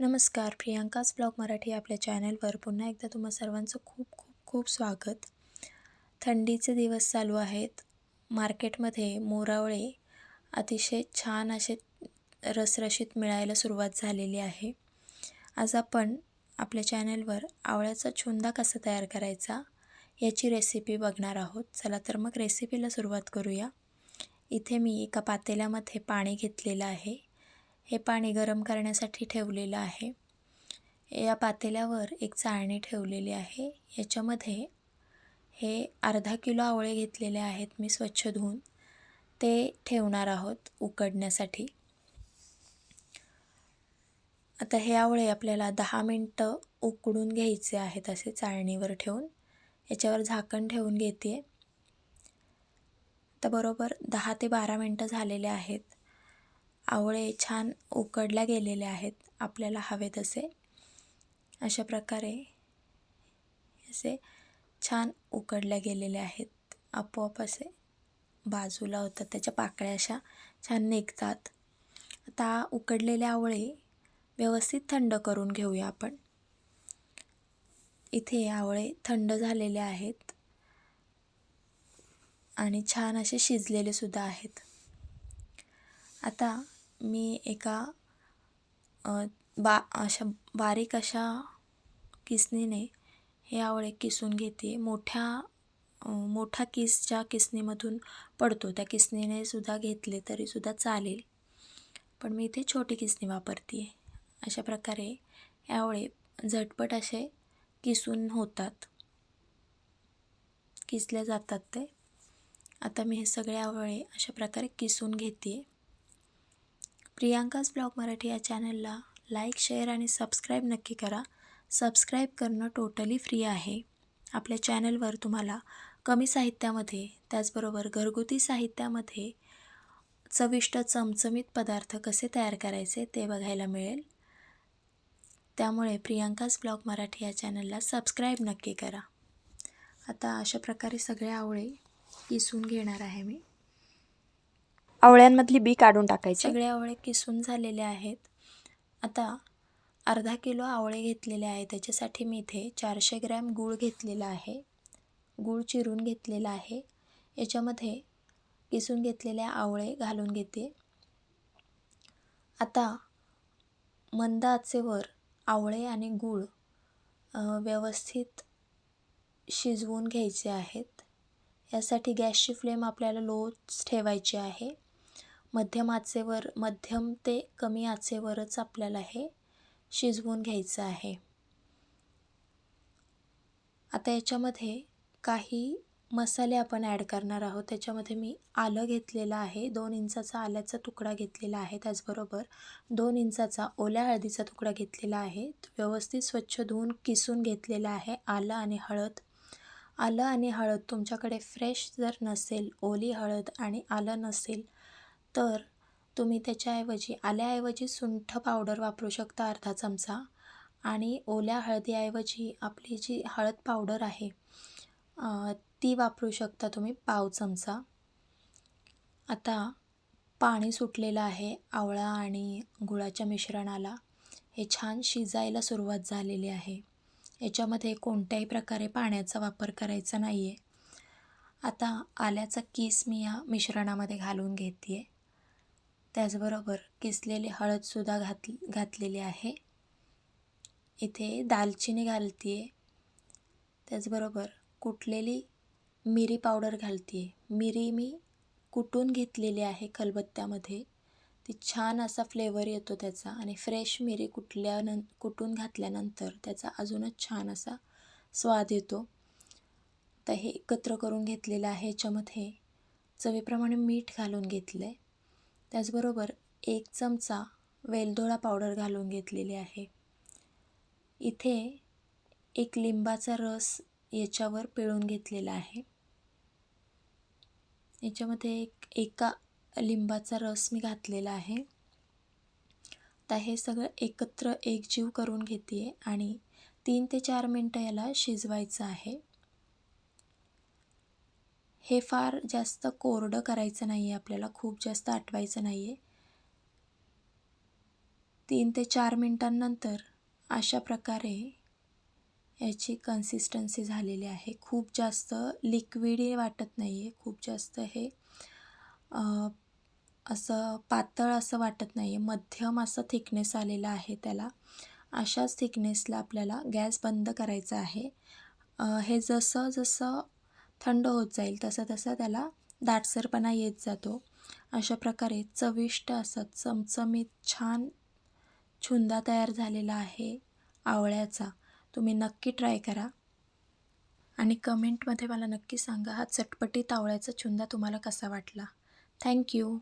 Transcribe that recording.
नमस्कार प्रियांकाच ब्लॉग मराठी आपल्या चॅनलवर. पुन्हा एकदा तुम्हा सर्वांचं खूप खूप खूप स्वागत. थंडीचे दिवस चालू आहेत. मार्केटमध्ये मोरावळे अतिशय छान असे रसरशीत मिळायला सुरुवात झालेली आहे. आज आपण आपल्या चॅनलवर आवळ्याचा छुंदा कसा तयार करायचा याची रेसिपी बघणार आहोत. चला तर मग रेसिपीला सुरुवात करूया. इथे मी एका पातेल्यामध्ये पाणी घेतलेलं आहे. हे पाणी गरम करण्यासाठी ठेवलेलं आहे. या पातेल्यावर एक चाळणी ठेवलेली आहे. याच्यामध्ये हे अर्धा किलो आवळे घेतलेले आहेत मी स्वच्छ धुवून. ते ठेवणार आहोत उकडण्यासाठी. आता हे आवळे आपल्याला दहा मिनटं उकडून घ्यायचे आहेत असे चाळणीवर ठेवून. याच्यावर झाकण ठेवून घेते तर बरोबर दहा ते बारा मिनटं झालेले आहेत. आवळे छान उकडल्या गेलेले आहेत आपल्याला हवे तसे. अशा प्रकारे असे छान उकडल्या गेलेले आहेत. आपोआप असे बाजूला होतात त्याच्या पाकळ्या अशा छान निघतात. आता उकडलेले आवळे व्यवस्थित थंड करून घेऊया आपण. इथे आवळे थंड झालेले आहेत आणि छान असे शिजलेले सुद्धा आहेत. आता मी एका बा अशा बारीक अशा किसनीने हे आवळे किसून घेते. मोठ्या मोठा किस ज्या किसनीमधून पडतो त्या किसनीने सुद्धा घेतले तरीसुद्धा चालेल. पण मी इथे छोटी किसनी वापरते आहे अशा प्रकारे हे आवळे झटपट असे किसून होतात. किसले जातात ते. आता मी हे सगळे आवळे अशा प्रकारे किसून घेते प्रियांकाज ब्लॉग मराठी या चॅनलला लाईक शेअर आणि सबस्क्राईब नक्की करा. सबस्क्राईब करणं टोटली फ्री आहे. आपल्या चॅनलवर तुम्हाला कमी साहित्यामध्ये त्याचबरोबर घरगुती साहित्यामध्ये चविष्ट चमचमीत पदार्थ कसे तयार करायचे ते बघायला मिळेल. त्यामुळे प्रियांकाज ब्लॉग मराठी या चॅनलला सबस्क्राईब नक्की करा. आता अशा प्रकारे सगळे आवळे किसून घेणार आहे मी. आवळ्यांमधली बी काढून टाकायची. सगळे आवळे किसून झालेले आहेत. आता अर्धा किलो आवळे घेतलेले आहे. त्याच्यासाठी मी इथे चारशे ग्रॅम गूळ घेतलेला आहे. गूळ चिरून घेतलेला आहे. याच्यामध्ये किसून घेतलेले आवळे घालून घेते. आता मंद आचेवर आवळे आणि गूळ व्यवस्थित शिजवून घ्यायचे आहेत. यासाठी गॅसची फ्लेम आपल्याला लोच ठेवायची आहे. मध्यम आचेवर मध्यम ते कमी आचेवरच आपल्याला हे शिजवून घ्यायचं आहे. आता याच्यामध्ये काही मसाले आपण ॲड करणार आहोत. त्याच्यामध्ये मी आलं घेतलेलं आहे. दोन इंचाचा आल्याचा तुकडा घेतलेला आहे त्याचबरोबर दोन इंचाचा ओल्या हळदीचा तुकडा घेतलेला आहे. व्यवस्थित स्वच्छ धुवून किसून घेतलेला आहे. आलं आणि हळद. आलं आणि हळद तुमच्याकडे फ्रेश जर नसेल ओली हळद आणि आलं नसेल तर तुम्ही त्याच्याऐवजी आल्याऐवजी सुंठ पावडर वापरू शकता अर्धा चमचा. आणि ओल्या हळदीऐवजी आपली जी हळद पावडर आहे ती वापरू शकता तुम्ही पाव चमचा. आता पाणी सुटलेलं आहे आवळा आणि गुळाच्या मिश्रणाला. हे छान शिजायला सुरुवात झालेली आहे. याच्यामध्ये कोणत्याही प्रकारे पाण्याचा वापर करायचा नाही आहे आता आल्याचा किस मी या मिश्रणामध्ये घालून घेते आहे त्याचबरोबर किसलेली हळदसुद्धा घात घातलेली आहे. इथे दालचिनी घालते आहे त्याचबरोबर कुटलेली मिरी पावडर घालते आहे मिरी मी कुटून घेतलेली आहे खलबत्त्यामध्ये. ती छान असा फ्लेवर येतो त्याचा आणि फ्रेश मिरी कुटल्यानं कुटून घातल्यानंतर त्याचा अजूनच छान असा स्वाद येतो. तर हे एकत्र करून घेतलेलं आहे याच्यामध्ये चवीप्रमाणे मीठ घालून घेतलं आहे त्याचबरोबर एक चमचा वेलदोळा पावडर घालून घेतलेली आहे. इथे एक लिंबाचा रस याच्यावर पिळून घेतलेला आहे. याच्यामध्ये एक एका लिंबाचा रस मी घातलेला आहे. आता हे सगळं एकत्र एकजीव करून घेते आणि तीन ते चार मिनटं याला शिजवायचं आहे. हे फार जास्त कोरडं करायचं नाही आहे आपल्याला खूप जास्त आटवायचं नाही आहे तीन ते चार मिनटांनंतर अशा प्रकारे याची कन्सिस्टन्सी झालेली आहे. खूप जास्त लिक्विडी वाटत नाही आहे खूप जास्त हे असं पातळ असं वाटत नाही आहे मध्यम असं थिकनेस आलेला आहे त्याला. अशाच थिकनेसला आपल्याला गॅस बंद करायचा आहे. हे जसं जसं थंड होत जाईल तसं तसं त्याला दाटसरपणा येत जातो. अशा प्रकारे चविष्ट असं चमचमीत छान छुंदा तयार झालेला आहे आवळ्याचा. तुम्ही नक्की ट्राय करा. आणि कमेंटमध्ये मला नक्की सांगा हा चटपटीत आवळ्याचा छुंदा तुम्हाला कसा वाटला. थँक्यू